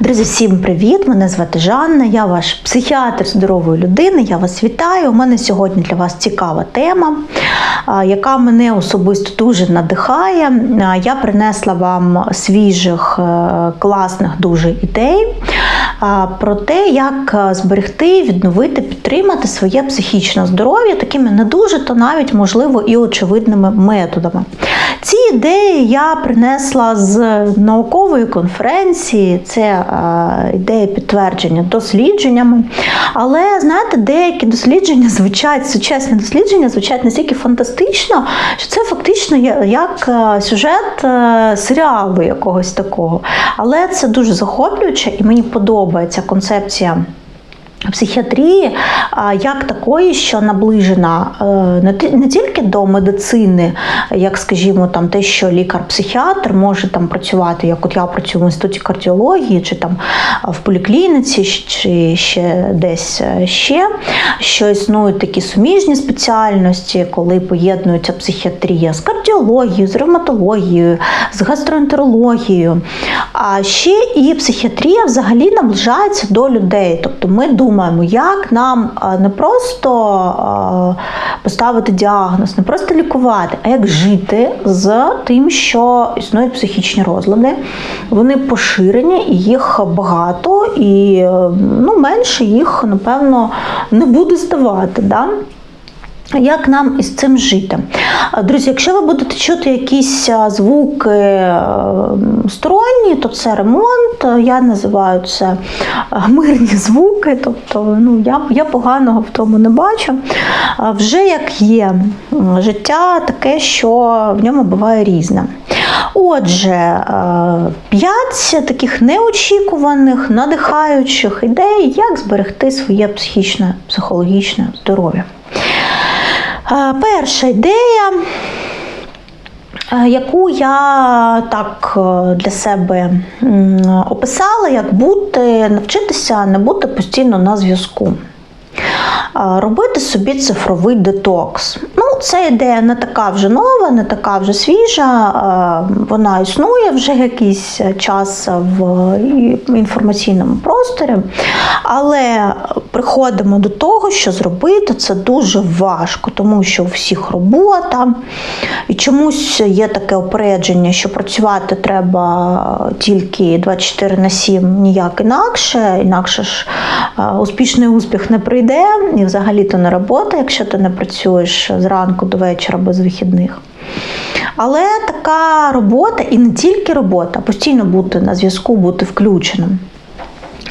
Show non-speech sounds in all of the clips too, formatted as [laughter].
Друзі, всім привіт! Мене звати Жанна, я ваш психіатр здорової людини. Я вас вітаю. У мене сьогодні для вас цікава тема, яка мене особисто дуже надихає. Я принесла вам свіжих, е, класних дуже ідей про те, як е, зберегти, відновити, підтримати своє психічне здоров'я такими не дуже, то навіть можливо і очевидними методами. Ці ідеї я принесла з наукової конференції, це е, ідеї підтвердження дослідженнями. Але знаєте, деякі дослідження звучать, сучасні дослідження звучать настільки фантастично, що це фактично як е, сюжет серіалу якогось такого. Але це дуже захоплююче і мені подобається концепція. Психіатрії як такої, що наближена е, не тільки до медицини, як скажімо, там те, що лікар-психіатр може там працювати, як от я працюю в інституті кардіології, чи там в поліклініці, чи ще десь е, ще, що існують такі суміжні спеціальності, коли поєднується психіатрія з кардіологією, з ревматологією, з гастроентерологією. А ще і психіатрія взагалі наближається до людей. Тобто ми думаємо, як нам не просто поставити діагноз, не просто лікувати, а як жити з тим, що існують психічні розлади. Вони поширені, їх багато, і е, ну, менше їх, напевно, не буде ставати. Да? Як нам із цим жити? Друзі, якщо ви будете чути якісь звуки е, сторонні, то це ремонт. Я називаю це мирні звуки. Тобто ну, я, я поганого в тому не бачу. Вже як є життя таке, що в ньому буває різне. Отже, е, п'ять таких неочікуваних, надихаючих ідей, як зберегти своє психічне, психологічне здоров'я. Е, Перша ідея, е, яку я так е, для себе описала, як бути, навчитися не бути постійно на зв'язку. Робити собі цифровий детокс. Ну, це ідея не така вже нова, не така вже свіжа. Вона існує вже якийсь час в інформаційному просторі. Але приходимо до того, що зробити це дуже важко, тому що у всіх робота, і чомусь є таке опередження, що працювати треба тільки 24 на 7, ніяк інакше. Інакше ж е, успішний успіх не прийде, і взагалі то не робота, якщо ти не працюєш зранку до вечора без вихідних. Але така робота, і не тільки робота, постійно бути на зв'язку, бути включеним.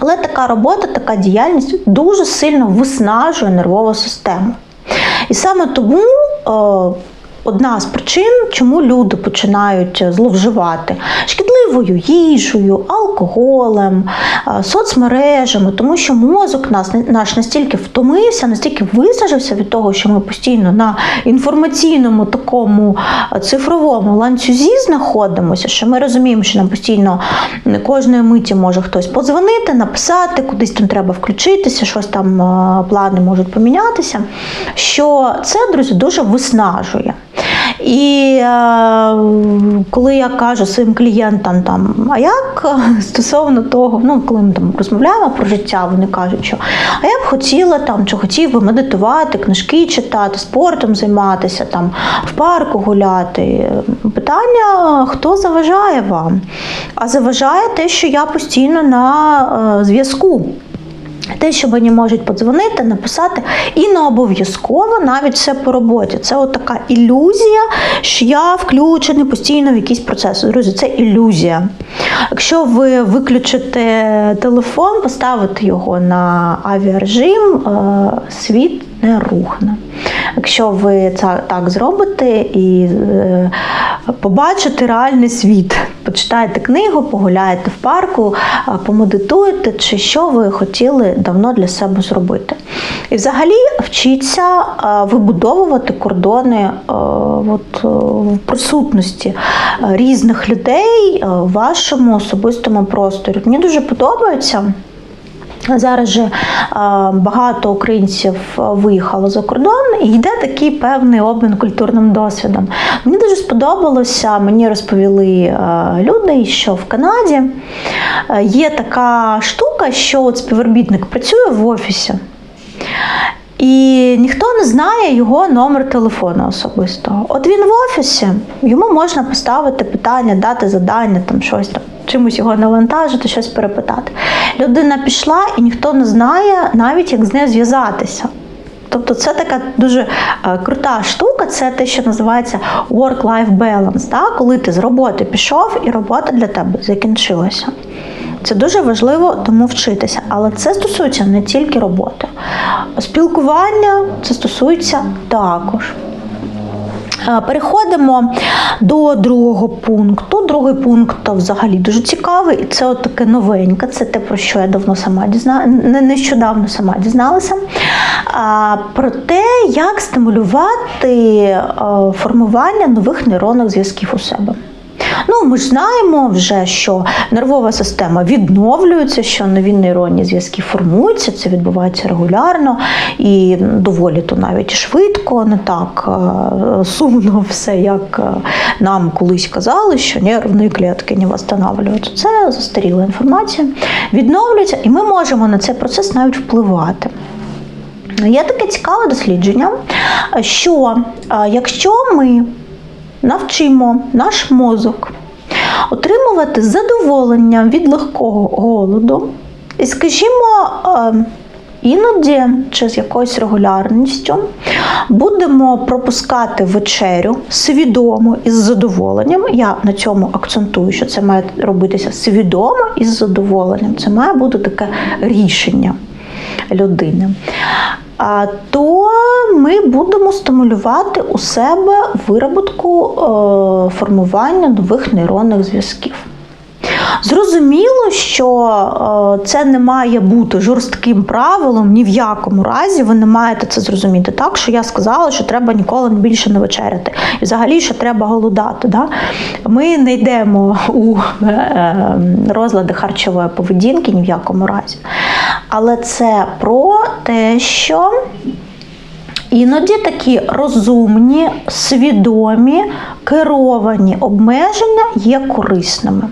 Але така робота, така діяльність дуже сильно виснажує нервову систему. І саме тому е, одна з причин, чому люди починають зловживати шкідливою їжею, алкоголем, е, соцмережами, тому що мозок нас, наш настільки втомився, настільки виснажився від того, що ми постійно на інформаційному такому е, цифровому ланцюзі знаходимося, що ми розуміємо, що нам постійно кожної миті може хтось подзвонити, написати, кудись там треба включитися, щось там е, плани можуть помінятися. Що це, друзі, дуже виснажує. І е, коли я кажу своїм клієнтам, там, а як е, стосовно того, ну коли ми там розмовляємо про життя, вони кажуть, що а я б хотіла там, чи хотів би медитувати, книжки читати, спортом займатися, там в парку гуляти. Питання: хто заважає вам? А заважає те, що я постійно на е, зв'язку. Те, що мені можуть подзвонити, написати, і не обов'язково навіть все по роботі. Це от така ілюзія, що я включений постійно в якісь процеси. Друзі, це ілюзія. Якщо ви виключите телефон, поставите його на авіарежим, е, світ не рухне. Якщо ви це так зробите і е, побачите реальний світ, почитаєте книгу, погуляєте в парку, е, помедитуєте, чи що ви хотіли давно для себе зробити. І взагалі вчіться вибудовувати кордони от, в присутності різних людей е, в вашому особистому просторі. Мені дуже подобається. Зараз же багато українців виїхало за кордон і йде такий певний обмін культурним досвідом. Мені дуже сподобалося, мені розповіли люди, що в Канаді є така штука, що от співробітник працює в офісі. І ніхто не знає його номер телефону особисто. От він в офісі, йому можна поставити питання, дати завдання, там щось там, чимось його навантажити, щось перепитати. Людина пішла і ніхто не знає навіть, як з нею зв'язатися. Тобто це така дуже е, крута штука, це те, що називається work-life balance, да? коли ти з роботи пішов і робота для тебе закінчилася. Це дуже важливо тому вчитися, але це стосується не тільки роботи. Спілкування це стосується також. Е, Переходимо до другого пункту. Другий пункт взагалі дуже цікавий, і це от таке новеньке. Це те, про що я давно сама дізна... не- нещодавно сама дізналася. Про те, як стимулювати е, формування нових нейронних зв'язків у себе. Ну, ми ж знаємо вже, що нервова система відновлюється, що нові нейронні зв'язки формуються, це відбувається регулярно і доволі то навіть швидко, не так е, сумно все, як е, нам колись казали, що нервні клітки не встановлюються. Це застаріла інформація, відновлюється, і ми можемо на цей процес навіть впливати. Є таке цікаве дослідження, що е, якщо ми навчимо наш мозок отримувати задоволення від легкого голоду, і, скажімо, е, іноді чи з якоюсь регулярністю будемо пропускати вечерю свідомо із задоволенням. Я на цьому акцентую, що це має робитися свідомо із задоволенням. Це має бути таке рішення людини. То ми будемо стимулювати у себе вироботку е, формування нових нейронних зв'язків. Зрозуміло, що е, це не має бути жорстким правилом ні в якому разі. Ви не маєте це зрозуміти так, що я сказала, що треба ніколи більше не вечеряти. І взагалі, що треба голодати. Да? Ми не йдемо у е, розлади харчової поведінки ні в якому разі. Але це про те, що Іноді такі розумні, свідомі, керовані обмеження є корисними.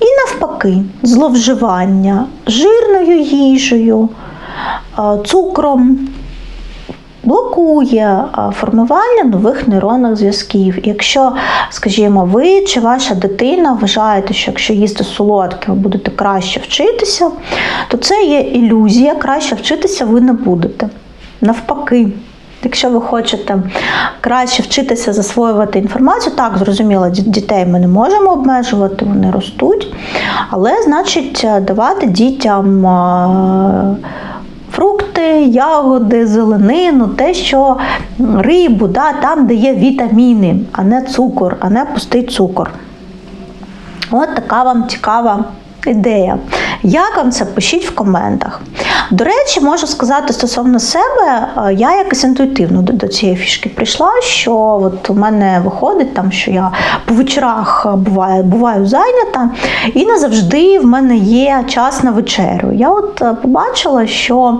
І навпаки, зловживання жирною їжею, е, цукром блокує формування нових нейронних зв'язків. Якщо, скажімо, ви чи ваша дитина вважаєте, що якщо їсти солодке, ви будете краще вчитися, то це є ілюзія, краще вчитися ви не будете. Навпаки. Якщо ви хочете краще вчитися засвоювати інформацію, так, зрозуміло, дітей ми не можемо обмежувати, вони ростуть, але значить давати дітям фрукти, ягоди, зеленину, те, що рибу, да, там, де є вітаміни, а не цукор, а не пустий цукор. От така вам цікава ідея. Як вам це? Пишіть в коментах. До речі, можу сказати стосовно себе, е, я якось інтуїтивно до, до цієї фішки прийшла, що от у мене виходить там, що я по вечорах е, буваю, буваю зайнята, і не завжди в мене є час на вечерю. Я от е, побачила, що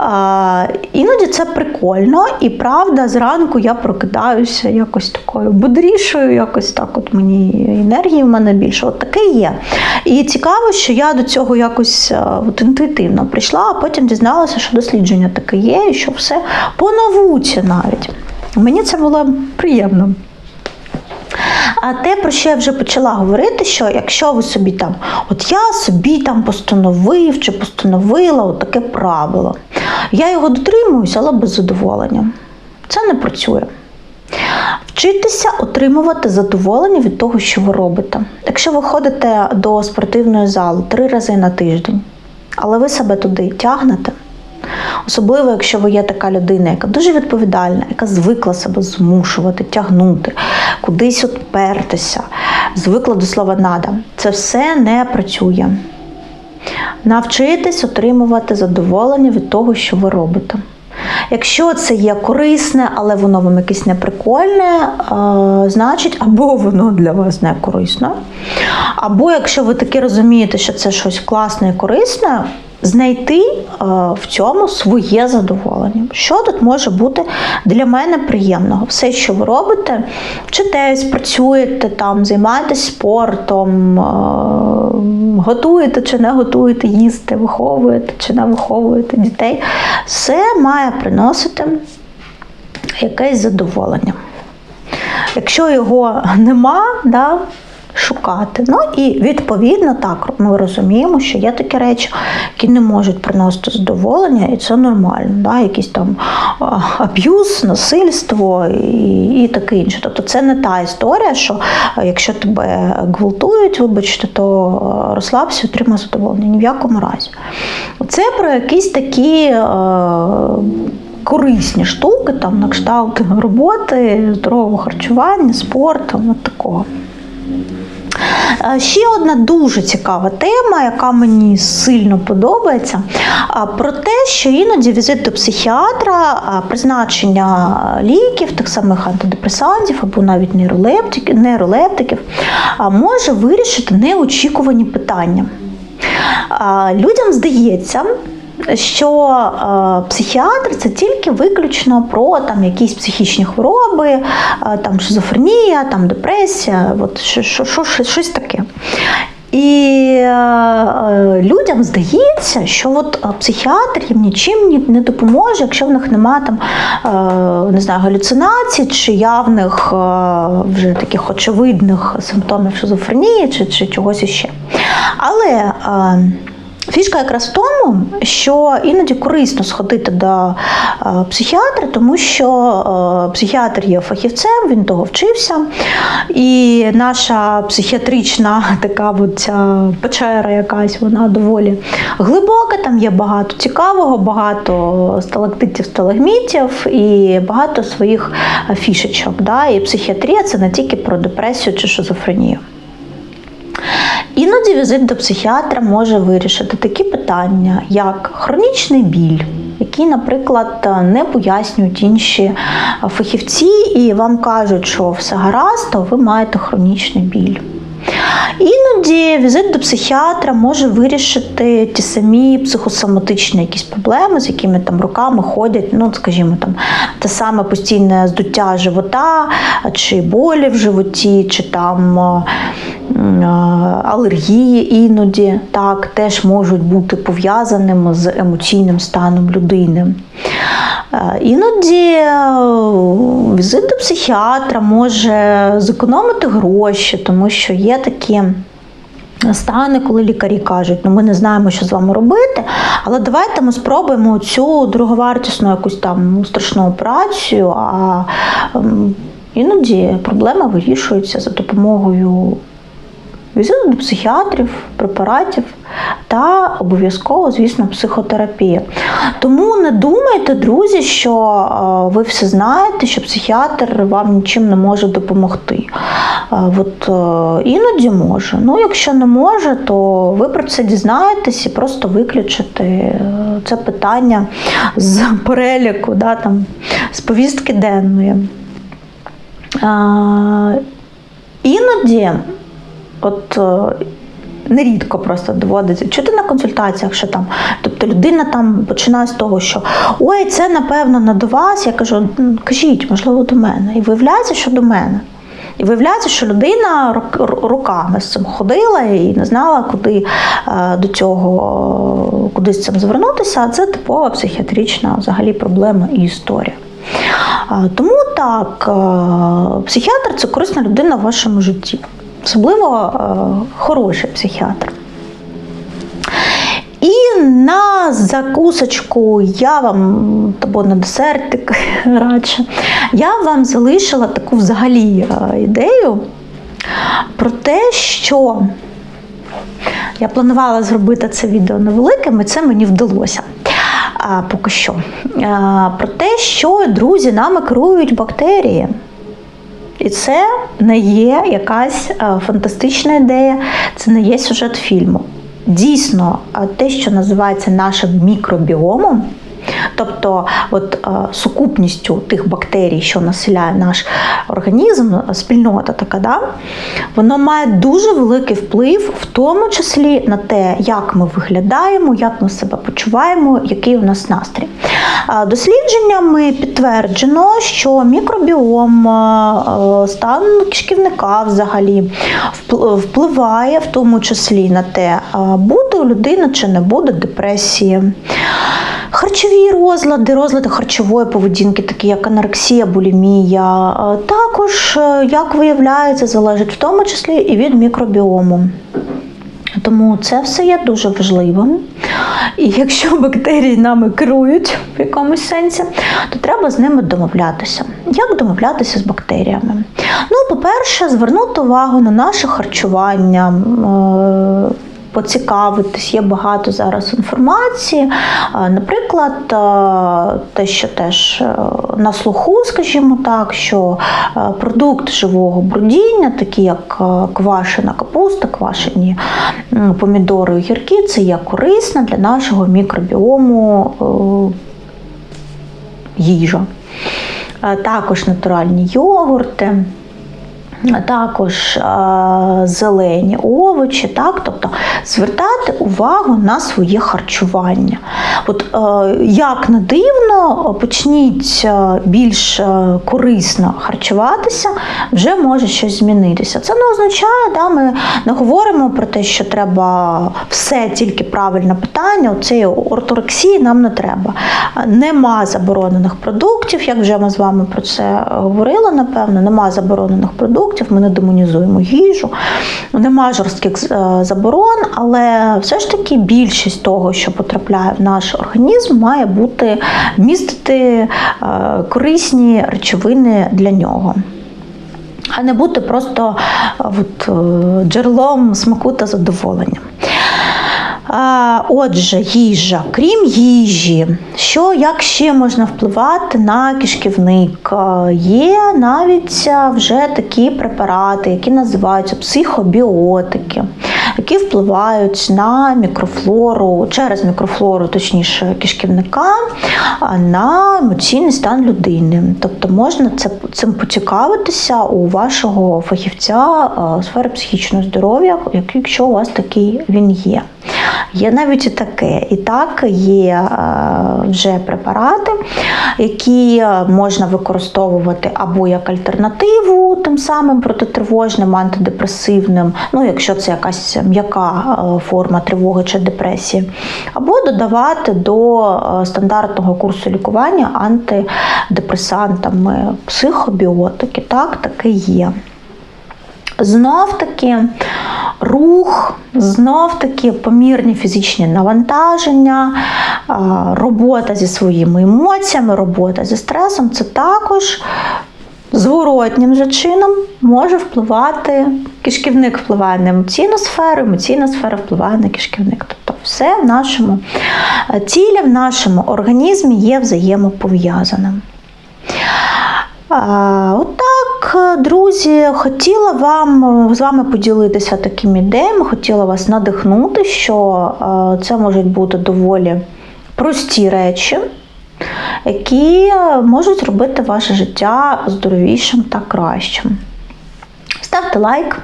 е, іноді це прикольно, і правда, зранку я прокидаюся якось такою бодрішою, якось так, от мені енергії в мене більше. От таке є. І цікаво, що я до цього якось е, от, інтуїтивно прийшла, а потім дізналася, що дослідження таке є, і що все по науці навіть. Мені це було приємно. А те, про що я вже почала говорити, що якщо ви собі там, от я собі там постановив чи постановила от таке правило, я його дотримуюся, але без задоволення. Це не працює. Вчитися отримувати задоволення від того, що ви робите. Якщо ви ходите до спортивної зали три рази на тиждень, але ви себе туди тягнете, особливо якщо ви є така людина, яка дуже відповідальна, яка звикла себе змушувати, тягнути, кудись отпертися, звикла до слова нада, це все не працює. Навчитись отримувати задоволення від того, що ви робите. Якщо це є корисне, але воно вам якесь неприкольне, е, значить, або воно для вас не корисне, або якщо ви таки розумієте, що це щось класне і корисне, знайти е, в цьому своє задоволення. Що тут може бути для мене приємного? Все, що ви робите, вчитесь, працюєте там, займаєтесь спортом, е, готуєте чи не готуєте, їсти, виховуєте чи не виховуєте дітей, все має приносити якесь задоволення. Якщо його нема, да, шукати. Ну і відповідно так ми розуміємо, що є такі речі, які не можуть приносити задоволення, і це нормально. Да? Якийсь там аб'юз, насильство і, і таке інше. Тобто це не та історія, що якщо тебе гвалтують, вибачте, то а, розслабся, отримай задоволення. Ні в якому разі. Це про якісь такі. е, Корисні штуки, там на кшталт роботи, здорового харчування, спорту, от такого. Е, Ще одна дуже цікава тема, яка мені сильно подобається, про те, що іноді візит до психіатра, призначення ліків, тих самих антидепресантів або навіть нейролептиків, нейролептиків може вирішити неочікувані питання. Людям здається, що е, психіатр це тільки виключно про там якісь психічні хвороби, е, там шизофренія, там депресія, от що, що, що, щось таке. І е, е, людям здається, що от психіатр їм нічим не допоможе, якщо в них немає там е, не знаю, галюцинацій чи явних е, вже таких очевидних симптомів шизофренії чи, чи чогось іще. Але е, Фішка якраз в тому, що іноді корисно сходити до е, психіатра, тому що е, психіатр є фахівцем, він того вчився. І наша психіатрична [laughs] така от ця печера якась, вона доволі глибока, там є багато цікавого, багато сталактитів, сталагмітів і багато своїх е, фішечок. Да? І психіатрія це не тільки про депресію чи шизофренію. Іноді візит до психіатра може вирішити такі питання, як хронічний біль, який, наприклад, не пояснюють інші фахівці, і вам кажуть, що все гаразд, то ви маєте хронічний біль. Іноді візит до психіатра може вирішити ті самі психосоматичні якісь проблеми, з якими там роками ходять, ну, скажімо, там те саме постійне здуття живота, чи болі в животі, чи там е, е, алергії іноді так, теж можуть бути пов'язаними з емоційним станом людини. Е, Іноді візит до психіатра може зекономити гроші, тому що є такі. Стани, коли лікарі кажуть, ну ми не знаємо, що з вами робити, але давайте ми спробуємо цю дороговартісну якусь там страшну операцію, а ем, іноді проблема вирішується за допомогою візиту до психіатрів, препаратів та обов'язково, звісно, психотерапія. Тому не думайте, друзі, що е, ви все знаєте, що психіатр вам нічим не може допомогти. Е, От е, іноді може. Ну, якщо не може, то ви про це дізнаєтесь і просто виключите це питання з переліку, да, там, з повістки денної. Іноді, от е, нерідко просто доводиться чути на консультаціях, що там, тобто людина там починає з того, що ой, це напевно не до вас. Я кажу, кажіть, можливо, до мене. І виявляється, що до мене. І виявляється, що людина рок- р- роками з цим ходила і не знала, куди е, до цього е, куди з цим звернутися. А це типова психіатрична взагалі проблема і історія. Тому так, е, психіатр це корисна людина в вашому житті, особливо е, хороший психіатр. І на закусочку я вам, або на десертик [laughs] радше, я вам залишила таку взагалі е, ідею про те, що я планувала зробити це відео невеликим, і це мені вдалося. А, поки що. А, про те, що друзі нами керують бактерії. І це не є якась е, фантастична ідея, це не є сюжет фільму. Дійсно, е, те, що називається нашим мікробіомом, Тобто, от е, сукупністю тих бактерій, що населяє наш організм, спільнота така, да, воно має дуже великий вплив, в тому числі на те, як ми виглядаємо, як ми себе почуваємо, який у нас настрій. Е, Дослідженнями підтверджено, що мікробіом, е, стан кишківника взагалі впливає в тому числі на те, е, буде у людини чи не буде депресії. Харчові розлади, розлади харчової поведінки, такі як анорексія, булімія, е, також, е, як виявляється, залежить в тому числі і від мікробіому. Тому це все є дуже важливим. І якщо бактерії нами керують в якомусь сенсі, то треба з ними домовлятися. Як домовлятися з бактеріями? Ну, по-перше, звернути увагу на наше харчування. Поцікавитись, є багато зараз інформації. Наприклад, те, що теж е, на слуху, скажімо так, що е, продукт живого брудіння, такі як е, квашена капуста, квашені помідори, огірки, це є корисно для нашого мікробіому їжа. Також натуральні йогурти. Також зелені овочі, так? тобто звертати увагу на своє харчування. От е, як не дивно, почніть е, більш е, корисно харчуватися, вже може щось змінитися. Це не означає, да, ми не говоримо про те, що треба все тільки правильне питання. Оцеї орторексії нам не треба. Нема заборонених продуктів, як вже ми з вами про це говорили, напевно, нема заборонених продуктів, ми не демонізуємо їжу, нема жорстких е, заборон, але все ж таки більшість того, що потрапляє в наш організм, має бути містити е, корисні речовини для нього. А не бути просто е, от, джерелом смаку та задоволення. Отже, їжа, крім їжі, що як ще можна впливати на кишківник? Є навіть вже такі препарати, які називаються психобіотики, які впливають на мікрофлору, через мікрофлору, точніше, кишківника, на емоційний стан людини. Тобто можна це, цим поцікавитися у вашого фахівця у сфері психічного здоров'я, якщо у вас такий він є. Є навіть і таке. І так є е, вже препарати, які можна використовувати або як альтернативу тим самим протитривожним, антидепресивним, ну якщо це якась м'яка е, форма тривоги чи депресії, або додавати до е, стандартного курсу лікування антидепресантами, психобіотики. Так, таке є. Знов таки рух, знов таки помірні фізичні навантаження, робота зі своїми емоціями, робота зі стресом це також зворотнім же чином може впливати. Кишківник впливає на емоційну сферу, емоційна сфера впливає на кишківник. Тобто все в нашому е, тілі, в нашому організмі є взаємопов'язаним. А, Отак, друзі, хотіла вам з вами поділитися такими ідеями, хотіла вас надихнути, що е, це можуть бути доволі прості речі, які можуть робити ваше життя здоровішим та кращим. Ставте лайк.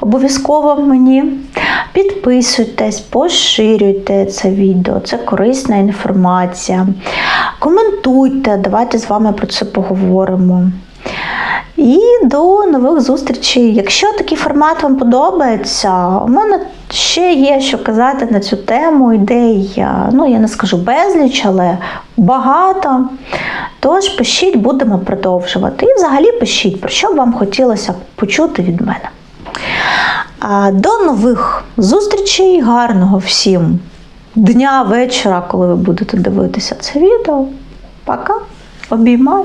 Обов'язково мені підписуйтесь, поширюйте це відео, це корисна інформація. Коментуйте, давайте з вами про це поговоримо. І до нових зустрічей. Якщо такий формат вам подобається, у мене ще є що казати на цю тему. Ідей, ну я не скажу безліч, але багато. Тож пишіть, будемо продовжувати. І взагалі пишіть, про що б вам хотілося почути від мене. До нових зустрічей, гарного всім дня, вечора, коли ви будете дивитися це відео. Пока, обіймаю.